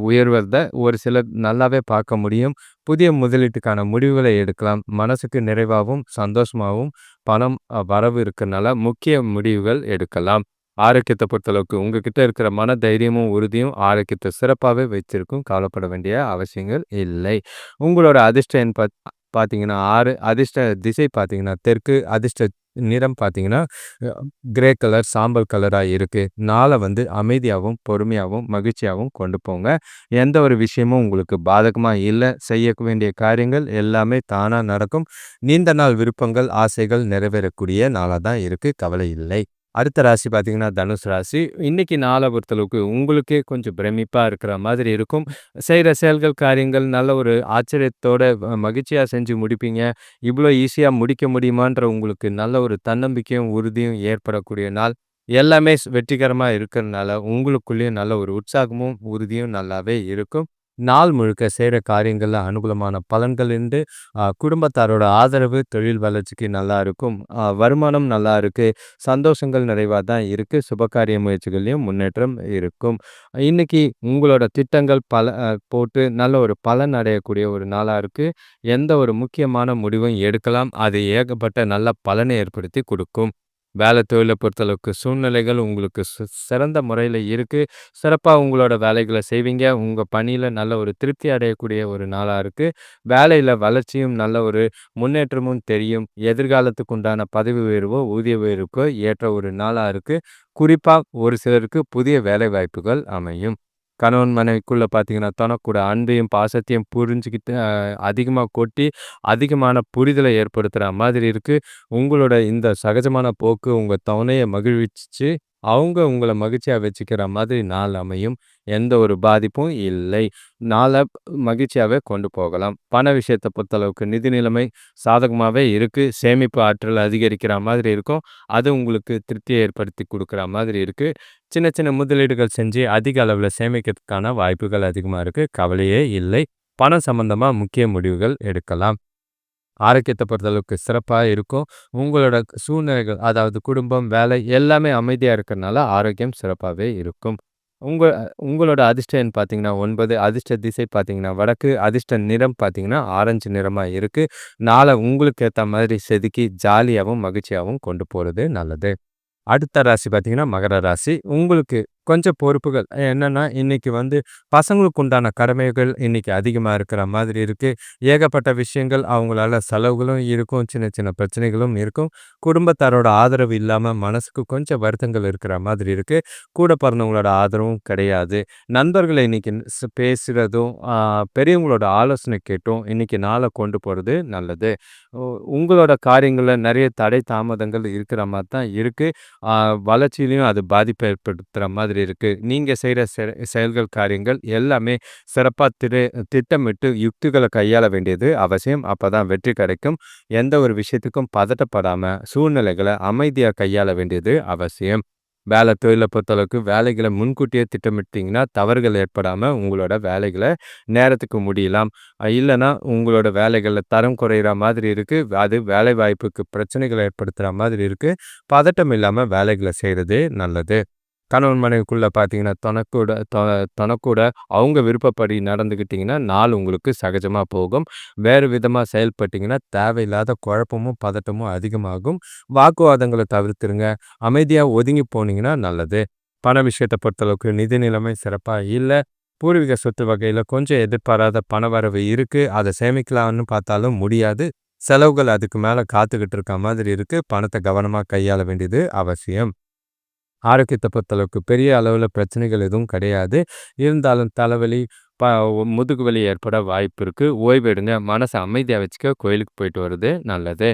உயர்வதை ஒரு சிலர் நல்லாவே பார்க்க முடியும். புதிய முதலீட்டுக்கான முடிவுகளை எடுக்கலாம். மனசுக்கு நிறைவாகவும் சந்தோஷமாகவும் பணம் வரவு இருக்கிறனால முக்கிய முடிவுகள் எடுக்கலாம். ஆரோக்கியத்தை பொறுத்தளவுக்கு உங்ககிட்ட இருக்கிற மன தைரியமும் உறுதியும் ஆரோக்கியத்தை சிறப்பாகவே வச்சிருக்கும். கவலைப்பட வேண்டிய அவசியங்கள் இல்லை. உங்களோட அதிர்ஷ்ட எண் பார்த்தீங்கன்னா ஆறு அதிர்ஷ்ட திசை பார்த்தீங்கன்னா தெற்கு அதிர்ஷ்ட நிறம் பார்த்தீங்கன்னா கிரே கலர் சாம்பல் கலராக இருக்குது நாளை வந்து அமைதியாகவும் பொறுமையாகவும் மகிழ்ச்சியாகவும் கொண்டு போங்க. எந்த ஒரு விஷயமும் உங்களுக்கு பாதகமாக இல்லை. செய்ய வேண்டிய காரியங்கள் எல்லாமே தானாக நடக்கும். நீண்ட நாள் விருப்பங்கள் ஆசைகள் நிறைவேறக்கூடிய நாளாக தான் இருக்குது கவலை இல்லை. அடுத்த ராசி பார்த்தீங்கன்னா தனுஷ் ராசி. இன்றைக்கி நாளை பொறுத்தளவுக்கு உங்களுக்கே கொஞ்சம் பிரமிப்பாக இருக்கிற மாதிரி இருக்கும். செய்கிற செயல்கள் காரியங்கள் நல்ல ஒரு ஆச்சரியத்தோட மகிழ்ச்சியாக செஞ்சு முடிப்பீங்க. இவ்வளோ ஈஸியாக முடிக்க முடியுமான்ற உங்களுக்கு நல்ல ஒரு தன்னம்பிக்கையும் உறுதியும் ஏற்படக்கூடிய நாள். எல்லாமே வெற்றிகரமாக இருக்கிறதுனால உங்களுக்குள்ளேயும் நல்ல ஒரு உற்சாகமும் உறுதியும் நல்லாவே இருக்கும். நாள் முழுக்க செய்கிற காரியங்களில் அனுகூலமான பலன்கள் உண்டு குடும்பத்தாரோட ஆதரவு தொழில் வளர்ச்சிக்கு நல்லா இருக்கும். வருமானம் நல்லா இருக்குது சந்தோஷங்கள் நிறைவாக தான் இருக்குது சுபகாரிய முயற்சிகள்லையும் முன்னேற்றம் இருக்கும். இன்னைக்கு உங்களோட திட்டங்கள் பல போட்டு நல்ல ஒரு பலன் அடையக்கூடிய ஒரு நாளாக இருக்குது எந்த ஒரு முக்கியமான முடிவும் எடுக்கலாம். அது ஏகப்பட்ட நல்ல பலனை ஏற்படுத்தி கொடுக்கும். வேலை தொழிலை பொறுத்தளவுக்கு சூழ்நிலைகள் உங்களுக்கு சிறந்த முறையில் இருக்குது சிறப்பாக உங்களோட வேலைகளை செய்வீங்க. உங்கள் பணியில் நல்ல ஒரு திருப்தி அடையக்கூடிய ஒரு நாளாக இருக்குது வேலையில் வளர்ச்சியும் நல்ல ஒரு முன்னேற்றமும் தெரியும். எதிர்காலத்துக்கு உண்டான பதவி உயர்வோ ஊதிய உயர்வுக்கோ ஏற்ற ஒரு நாளாக இருக்குது குறிப்பாக ஒரு சிலருக்கு புதிய வேலை வாய்ப்புகள் அமையும். கணவன் மனைவிக்குள்ளே பார்த்தீங்கன்னா தனக்கூட அன்பையும் பாசத்தையும் புரிஞ்சுக்கிட்டு அதிகமாக கொட்டி அதிகமான புரிதலை ஏற்படுத்துகிற மாதிரி இருக்குது உங்களோட இந்த சகஜமான போக்கு உங்கள் தவணையை மகிழ்விச்சு அவங்க உங்களை மகிழ்ச்சியாக வச்சுக்கிற மாதிரி நாள் அமையும். எந்த ஒரு பாதிப்பும் இல்லை. நாளை மகிழ்ச்சியாகவே கொண்டு போகலாம். பண விஷயத்தை பொறுத்தளவுக்கு நிதி நிலைமை சாதகமாகவே இருக்குது சேமிப்பு ஆற்றல் அதிகரிக்கிற மாதிரி இருக்கும். அது உங்களுக்கு திருப்தியை ஏற்படுத்தி கொடுக்குற மாதிரி இருக்குது சின்ன சின்ன முதலீடுகள் செஞ்சு அதிக அளவில் சேமிக்கிறதுக்கான வாய்ப்புகள் அதிகமாக இருக்குது கவலையே இல்லை. பணம் சம்பந்தமாக முக்கிய முடிவுகள் எடுக்கலாம். ஆரோக்கியத்தை பொறுத்தளவுக்கு சிறப்பாக இருக்கும். உங்களோட சூழ்நிலைகள் அதாவது குடும்பம் வேலை எல்லாமே அமைதியாக இருக்கிறனால ஆரோக்கியம் சிறப்பாகவே இருக்கும். உங்கள் உங்களோட அதிர்ஷ்டம் பார்த்தீங்கன்னா ஒன்பது அதிர்ஷ்ட திசை பார்த்தீங்கன்னா வடக்கு அதிர்ஷ்ட நிறம் பார்த்தீங்கன்னா ஆரஞ்சு நிறமாக இருக்குது நாளை உங்களுக்கு ஏற்ற மாதிரி செதுக்கி ஜாலியாகவும் மகிழ்ச்சியாகவும் கொண்டு போகிறது நல்லது. அடுத்த ராசி பார்த்தீங்கன்னா மகர ராசி. உங்களுக்கு கொஞ்சம் பொறுப்புகள். என்னென்னா இன்னைக்கு வந்து பசங்களுக்கு உண்டான கடமைகள் இன்னைக்கு அதிகமாக இருக்கிற மாதிரி இருக்குது ஏகப்பட்ட விஷயங்கள் அவங்களால செலவுகளும் இருக்கும் சின்ன சின்ன பிரச்சனைகளும் இருக்கும். குடும்பத்தாரோட ஆதரவு இல்லாமல் மனசுக்கு கொஞ்சம் வருத்தங்கள் இருக்கிற மாதிரி இருக்குது கூட பிறந்தவங்களோட ஆதரவும் கிடையாது. நண்பர்களை இன்னைக்கு பேசுகிறதும் பெரியவங்களோட ஆலோசனை கேட்டும் இன்னைக்கு நாளை கொண்டு போகிறது நல்லது. உங்களோட காரியங்களில் நிறைய தடை தாமதங்கள் இருக்கிற மாதிரி தான் இருக்குது வளர்ச்சியிலையும் அது பாதிப்பை ஏற்படுத்துகிற மாதிரி மாதிரி இருக்குது நீங்கள் செய்கிற செயல்கள் காரியங்கள் எல்லாமே சிறப்பாக திரு திட்டமிட்டு யுக்திகளை கையாள வேண்டியது அவசியம். அப்போ தான் வெற்றி கிடைக்கும். எந்த ஒரு விஷயத்துக்கும் பதட்டப்படாமல் சூழ்நிலைகளை அமைதியாக கையாள வேண்டியது அவசியம். வேலை தொழிலை பொறுத்தளவுக்கு வேலைகளை முன்கூட்டியே திட்டமிட்டிங்கன்னா தவறுகள் ஏற்படாமல் உங்களோட வேலைகளை நேரத்துக்கு முடியலாம். இல்லைன்னா உங்களோட வேலைகளில் தரம் குறையிற மாதிரி இருக்குது அது வேலை வாய்ப்புக்கு பிரச்சனைகளை ஏற்படுத்துகிற மாதிரி இருக்குது பதட்டம் இல்லாமல் வேலைகளை செய்கிறது நல்லது. கணவன் மனைவிக்குள்ளே பார்த்தீங்கன்னா தனக்கூட தனக்கூட அவங்க விருப்பப்படி நடந்துக்கிட்டிங்கன்னா நாள் உங்களுக்கு சகஜமாக போகும். வேறு விதமாக செயல்பட்டிங்கன்னா தேவையில்லாத குழப்பமும் பதட்டமும் அதிகமாகும். வாக்குவாதங்களை தவிர்த்துருங்க. அமைதியாக ஒதுங்கி போனீங்கன்னா நல்லது. பண விஷயத்தை பொறுத்தளவுக்கு நிதி நிலைமை சிறப்பாக இல்லை. பூர்வீக சொத்து வகையில் கொஞ்சம் எதிர்பாராத பண வரவு இருக்குது அதை சேமிக்கலாம்னு பார்த்தாலும் முடியாது. செலவுகள் அதுக்கு மேலே காத்துக்கிட்டு இருக்க மாதிரி இருக்குது பணத்தை கவனமாக கையாள வேண்டியது அவசியம். ஆரோக்கியத்தை பொறுத்தளவுக்கு பெரிய அளவில் பிரச்சனைகள் எதுவும் கிடையாது. இருந்தாலும் தலைவலி ப முதுகு வலி ஏற்பட வாய்ப்பு இருக்குது ஓய்வு எடுங்க. மனசை அமைதியாக வச்சுக்க கோயிலுக்கு போயிட்டு வருது நல்லது.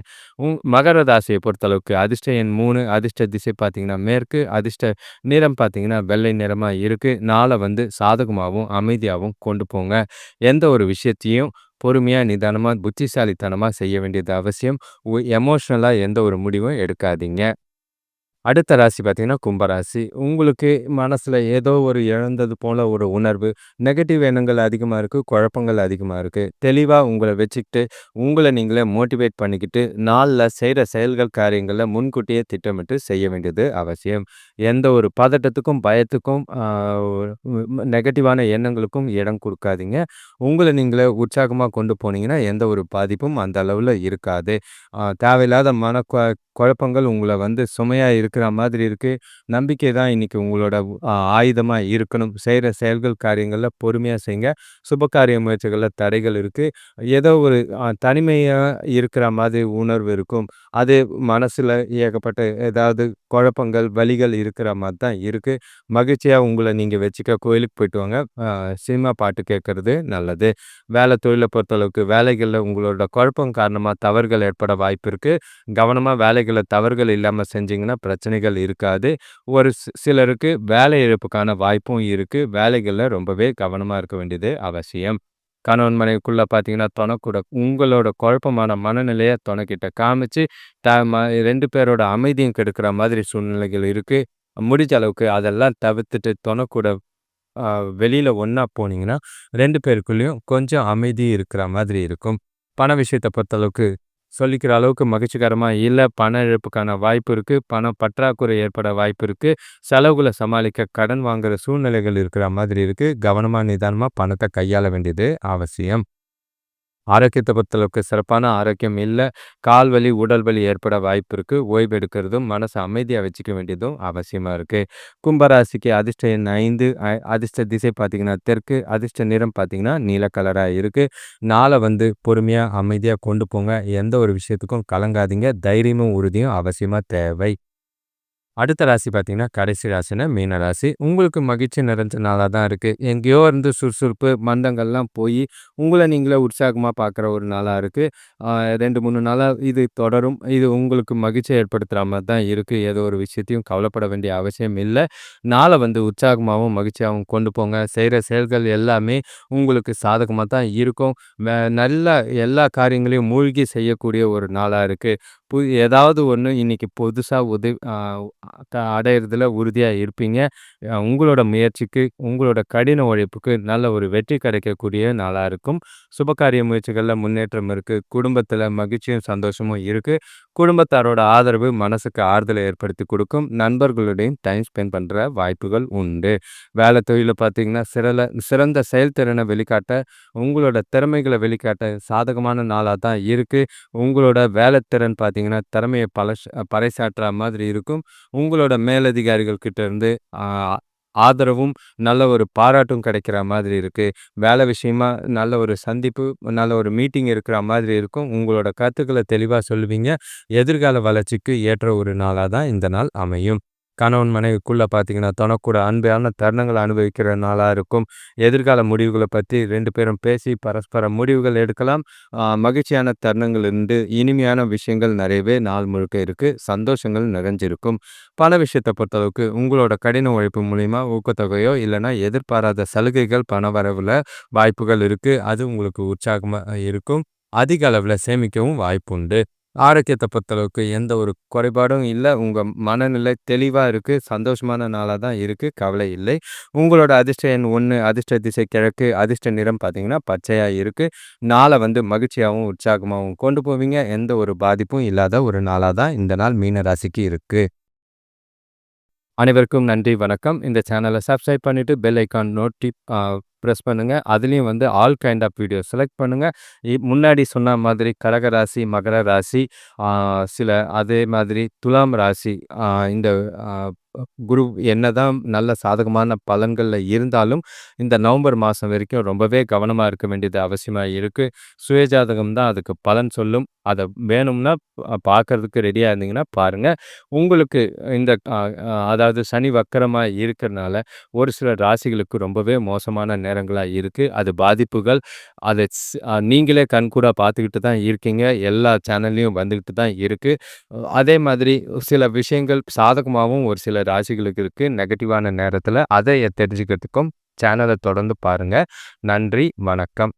உங் மகர ராசியை பொறுத்தளவுக்கு அதிர்ஷ்ட எண் மூணு அதிர்ஷ்ட திசை பார்த்தீங்கன்னா மேற்கு அதிர்ஷ்ட நிறம் பார்த்தீங்கன்னா வெள்ளை நிறமாக இருக்குது நாளை வந்து சாதகமாகவும் அமைதியாகவும் கொண்டு போங்க. எந்த ஒரு விஷயத்தையும் பொறுமையாக நிதானமாக புத்திசாலித்தனமாக செய்ய வேண்டியது அவசியம். எமோஷ்னலாக எந்த ஒரு முடிவும் எடுக்காதீங்க. அடுத்த ராசி பார்த்தீங்கன்னா கும்பராசி உங்களுக்கு மனசில் ஏதோ ஒரு இழந்தது போல ஒரு உணர்வு நெகட்டிவ் எண்ணங்கள் அதிகமாக இருக்குது குழப்பங்கள் அதிகமாக இருக்குது தெளிவாக உங்களை வச்சுக்கிட்டு உங்களை நீங்களே மோட்டிவேட் பண்ணிக்கிட்டு நாளில் செய்கிற செயல்கள் காரியங்களில் முன்கூட்டியே திட்டமிட்டு செய்ய வேண்டியது அவசியம். எந்த ஒரு பதட்டத்துக்கும் பயத்துக்கும் நெகட்டிவான எண்ணங்களுக்கும் இடம் கொடுக்காதீங்க. உங்களை நீங்களே உற்சாகமாக கொண்டு போனீங்கன்னா எந்த ஒரு பாதிப்பும் அந்த அளவில் இருக்காது. தேவையில்லாத மன குழப்பங்கள் உங்களை வந்து சுமையாக இருக்கிற மாதிரி இருக்குது நம்பிக்கை தான் இன்றைக்கி உங்களோட ஆயுதமாக இருக்கணும். செய்கிற செயல்கள் காரியங்களில் பொறுமையாக செய்யுங்க சுபகாரிய முயற்சிகளில் தடைகள் இருக்குது ஏதோ ஒரு தனிமையாக இருக்கிற மாதிரி உணர்வு இருக்கும். அது மனசில் ஏகப்பட்ட ஏதாவது குழப்பங்கள் வழிகள் இருக்கிற மாதிரி தான் இருக்குது மகிழ்ச்சியாக உங்களை நீங்கள் வச்சுக்க கோயிலுக்கு போயிட்டு வாங்க. சினிமா பாட்டு கேட்குறது நல்லது. வேலை தொழிலை பொறுத்தளவுக்கு வேலைகளில் உங்களோட குழப்பம் காரணமாக தவறுகள் ஏற்பட வாய்ப்பு இருக்குது கவனமாக வேலைகளை தவறுகள் இல்லாமல் செஞ்சிங்கன்னா பிரச்சனைகள் இருக்காது. ஒரு சிலருக்கு வேலை இழப்புக்கான வாய்ப்பும் இருக்குது வேலைகளில் ரொம்பவே கவனமாக இருக்க வேண்டியது அவசியம். கணவன் மனைவிக்குள்ளே பார்த்தீங்கன்னா தொணக்கூட உங்களோட குழப்பமான மனநிலையை துணைக்கிட்ட காமிச்சு த ம ரெண்டு பேரோட அமைதியும் கெடுக்கிற மாதிரி சூழ்நிலைகள் இருக்குது முடிஞ்ச அளவுக்கு அதெல்லாம் தவிர்த்துட்டு தொணக்கூட வெளியில் ஒன்றா போனீங்கன்னா ரெண்டு பேருக்குள்ளேயும் கொஞ்சம் அமைதி இருக்கிற மாதிரி இருக்கும். பண விஷயத்தை பொறுத்தளவுக்கு சொல்லிக்கிற அளவுக்கு மகிழ்ச்சிகரமாக இல்லை பண இழப்புக்கான வாய்ப்பு இருக்குது பணம் பற்றாக்குறை ஏற்பட வாய்ப்பு இருக்குது செலவுகளை சமாளிக்க கடன் வாங்குகிற சூழ்நிலைகள் இருக்கிற மாதிரி இருக்குது கவனமாக நிதானமாக பணத்தை கையாள வேண்டியது அவசியம். ஆரோக்கியத்தை பொறுத்தளவுக்கு சிறப்பான ஆரோக்கியம் இல்லை. கால் வலி உடல் வலி ஏற்பட வாய்ப்பு இருக்குது ஓய்வு எடுக்கிறதும் மனசை அமைதியாக வச்சுக்க வேண்டியதும் அவசியமாக இருக்குது கும்பராசிக்கு அதிர்ஷ்ட எண் ஐந்து அதிர்ஷ்ட திசை பார்த்திங்கன்னா தெற்கு அதிர்ஷ்ட நிறம் பார்த்திங்கன்னா நீல கலராக இருக்குது நாளை வந்து பொறுமையாக அமைதியாக கொண்டு போங்க. எந்த ஒரு விஷயத்துக்கும் கலங்காதீங்க. தைரியமும் உறுதியும் அவசியமாக தேவை. அடுத்த ராசி பார்த்தீங்கன்னா கடைசி ராசினா மீன ராசி. உங்களுக்கு மகிழ்ச்சி நிறைஞ்ச நாளாக தான் இருக்குது எங்கேயோ இருந்து சுறுசுறுப்பு மந்தங்கள்லாம் போய் உங்களை நீங்களே உற்சாகமாக பார்க்குற ஒரு நாளாக இருக்குது ரெண்டு மூணு நாளாக இது தொடரும். இது உங்களுக்கு மகிழ்ச்சி ஏற்படுத்துகிற மாதிரி தான் இருக்குது ஏதோ ஒரு விஷயத்தையும் கவலைப்பட வேண்டிய அவசியம் இல்லை. நாளை வந்து உற்சாகமாகவும் மகிழ்ச்சியாகவும் கொண்டு போங்க. செய்கிற செயல்கள் எல்லாமே உங்களுக்கு சாதகமாக தான் இருக்கும். நல்ல எல்லா காரியங்களையும் மூழ்கி செய்யக்கூடிய ஒரு நாளாக இருக்குது பு ஏதாவது ஒன்று இன்றைக்கி புதுசாக உதவி அடையிறதுல உறுதியாக இருப்பீங்க. உங்களோட முயற்சிக்கு உங்களோட கடின உழைப்புக்கு நல்ல ஒரு வெற்றி கிடைக்கக்கூடிய நாளாக இருக்கும். சுபகாரிய முயற்சிகளில் முன்னேற்றம் இருக்குது குடும்பத்தில் மகிழ்ச்சியும் சந்தோஷமும் இருக்குது குடும்பத்தாரோட ஆதரவு மனசுக்கு ஆறுதலை ஏற்படுத்தி கொடுக்கும். நண்பர்களுடையும் டைம் ஸ்பெண்ட் பண்ணுற வாய்ப்புகள் உண்டு. வேலை தொழிலில் பார்த்தீங்கன்னா சிறல சிறந்த செயல்திறனை வெளிக்காட்ட உங்களோட திறமைகளை வெளிக்காட்ட சாதகமான நாளாக தான் இருக்குது உங்களோட வேலை திறன் பார்த்தீங்கன்னா திறமையை பல பறைசாற்றுற மாதிரி இருக்கும். உங்களோட மேலதிகாரிகள் கிட்டேருந்து ஆதரவும் நல்ல ஒரு பாராட்டும் கிடைக்கிற மாதிரி இருக்குது வேலை விஷயமா நல்ல ஒரு சந்திப்பு நல்ல ஒரு மீட்டிங் இருக்கிற மாதிரி இருக்கும். உங்களோட கருத்துக்களை தெளிவாக சொல்லுவீங்க. எதிர்கால வளர்ச்சிக்கு ஏற்ற ஒரு நாளாக தான் இந்த நாள் அமையும். கணவன் மனைவிக்குள்ளே பார்த்தீங்கன்னா தனக்கூட அன்பான தருணங்களை அனுபவிக்கிற நாளாக இருக்கும். எதிர்கால முடிவுகளை பற்றி ரெண்டு பேரும் பேசி பரஸ்பர முடிவுகள் எடுக்கலாம். மகிழ்ச்சியான தருணங்கள் இருந்து இனிமையான விஷயங்கள் நிறையவே நாள் முழுக்க இருக்குது சந்தோஷங்கள் நிறைஞ்சிருக்கும். பல விஷயத்தை பொறுத்தளவுக்கு உங்களோட கடின உழைப்பு மூலிமா ஊக்கத்தொகையோ இல்லைனா எதிர்பாராத சலுகைகள் பண வரவில் வாய்ப்புகள் இருக்குது அது உங்களுக்கு உற்சாகமாக இருக்கும். அதிக அளவில் சேமிக்கவும் வாய்ப்பு உண்டு ஆரோக்கியத்தை பொறுத்தளவுக்கு எந்த ஒரு குறைபாடும் இல்லை. உங்கள் மனநிலை தெளிவாக இருக்குது சந்தோஷமான நாளாக தான் இருக்குது கவலை இல்லை. உங்களோட அதிர்ஷ்ட எண் ஒன்று அதிர்ஷ்ட திசை கிழக்கு அதிர்ஷ்ட நிறம் பார்த்திங்கன்னா பச்சையாக இருக்குது நாளை வந்து மகிழ்ச்சியாகவும் உற்சாகமாகவும் கொண்டு போவீங்க. எந்த ஒரு பாதிப்பும் இல்லாத ஒரு நாளாக தான் இந்த நாள் மீன ராசிக்கு இருக்குது அனைவருக்கும் நன்றி வணக்கம். இந்த சேனலை சப்ஸ்கிரைப் பண்ணிவிட்டு பெல் ஐக்கான் நோட்டி ப்ரெஸ் பண்ணுங்கள் அதுலேயும் வந்து all kind of video select பண்ணுங்கள் முன்னாடி சொன்ன மாதிரி கடக ராசி மகர ராசி சில அதே மாதிரி துலாம் ராசி இந்த குரு என்னதான் நல்ல சாதகமான பலன்களில் இருந்தாலும் இந்த நவம்பர் மாதம் வரைக்கும் ரொம்பவே கவனமாக இருக்க வேண்டியது அவசியமாக இருக்குது சுயஜாதகம் தான் அதுக்கு பலன் சொல்லும். அதை வேணும்னா பார்க்கறதுக்கு ரெடியாக இருந்தீங்கன்னா பாருங்கள் உங்களுக்கு இந்த அதாவது சனி வக்கரமாக இருக்கிறனால ஒரு சில ராசிகளுக்கு ரொம்பவே மோசமான நேரங்களாக இருக்குது அது பாதிப்புகள் அதை நீங்களே கண்கூடாக பார்த்துக்கிட்டு தான் இருக்கீங்க. எல்லா சேனல்லையும் வந்துக்கிட்டு தான் இருக்குது அதே மாதிரி சில விஷயங்கள் சாதகமாகவும் ஒரு சில சில ராசிகளுக்கு இருக்குது நெகட்டிவான நேரத்தில் அதை தெரிஞ்சுக்கிறதுக்கும் சேனலை தொடர்ந்து பாருங்கள் நன்றி வணக்கம்.